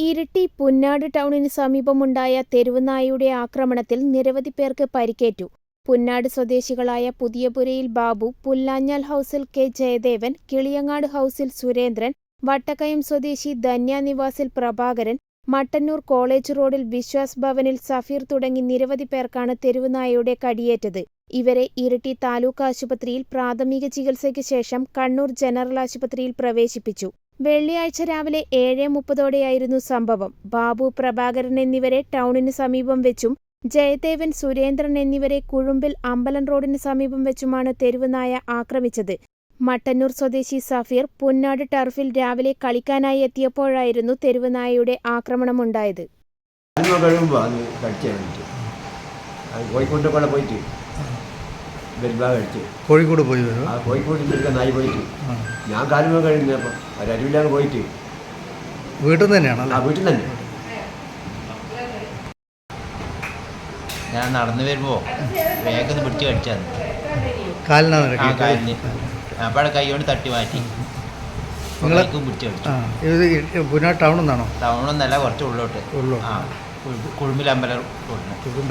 ഇരിട്ടി പുന്നാട് ടൗണിന് സമീപമുണ്ടായ തെരുവുനായയുടെ ആക്രമണത്തിൽ നിരവധി പേർക്ക് പരിക്കേറ്റു. പുന്നാട് സ്വദേശികളായ പുതിയപുരയിൽ ബാബു പുല്ലാഞ്ഞാൽ ഹൗസിൽ കെ ജയദേവൻ കിളിയങ്ങാട് ഹൗസിൽ സുരേന്ദ്രൻ വട്ടക്കയം സ്വദേശി ധന്യ നിവാസിൽ പ്രഭാകരൻ മട്ടന്നൂർ കോളേജ് റോഡിൽ വിശ്വാസ് ഭവനിൽ സഫീർ തുടങ്ങി നിരവധി പേർക്കാണ് തെരുവുനായയുടെ കടിയേറ്റത്. ഇവരെ ഇരിട്ടി താലൂക്ക് ആശുപത്രിയിൽ പ്രാഥമിക ചികിത്സയ്ക്ക് ശേഷം കണ്ണൂർ ജനറൽ ആശുപത്രിയിൽ പ്രവേശിപ്പിച്ചു. വെള്ളിയാഴ്ച രാവിലെ ഏഴ് മുപ്പതോടെയായിരുന്നു സംഭവം. ബാബു പ്രഭാകരൻ എന്നിവരെ ടൗണിന് സമീപം വെച്ചും ജയദേവൻ സുരേന്ദ്രൻ എന്നിവരെ കുഴുമ്പിൽ അമ്പലം റോഡിന് സമീപം വെച്ചുമാണ് തെരുവുനായ ആക്രമിച്ചത്. മട്ടന്നൂർ സ്വദേശി സഫീർ പുന്നാട് ടർഫിൽ രാവിലെ കളിക്കാനായി എത്തിയപ്പോഴായിരുന്നു തെരുവുനായയുടെ ആക്രമണമുണ്ടായത്. ബെൽബാഗ് കഴിച്ച് കോഴിക്കോട് പോയി വരും ആ കോഴിക്കോട് ഇരിക്കാൻ നായി പോയിട്ട്. ഞാൻ കാലുമ കഴിഞ്ഞപ്പോൾ ഒരു അരുവില്ലാതെ പോയിട്ട്. വീട്ടിൽ നിന്ന് ആ തന്നെയാണല്ലേ വീട്ടിൽ തന്നെ. ഞാൻ നടന്നു വരുമ്പോൾ വേഗം പിടിച്ച് കഴിച്ചാന്ന് കാലിനാണ് ആ കാലിന്. അപ്പോഴെ കൈ കൊണ്ട് തട്ടി മാറ്റി. നിങ്ങളെ- പിടിച്ച് കടിച്ചു. ആ ഇത് പുന പുനാ ടൗണിൽ നിന്നാണോ? ടൗണൊന്നല്ല കുറച്ച് ഉള്ളോട്ട്. ഉള്ളു. ആ കുഴു- കുഴുമ്പിലമ്പലം റോഡിന്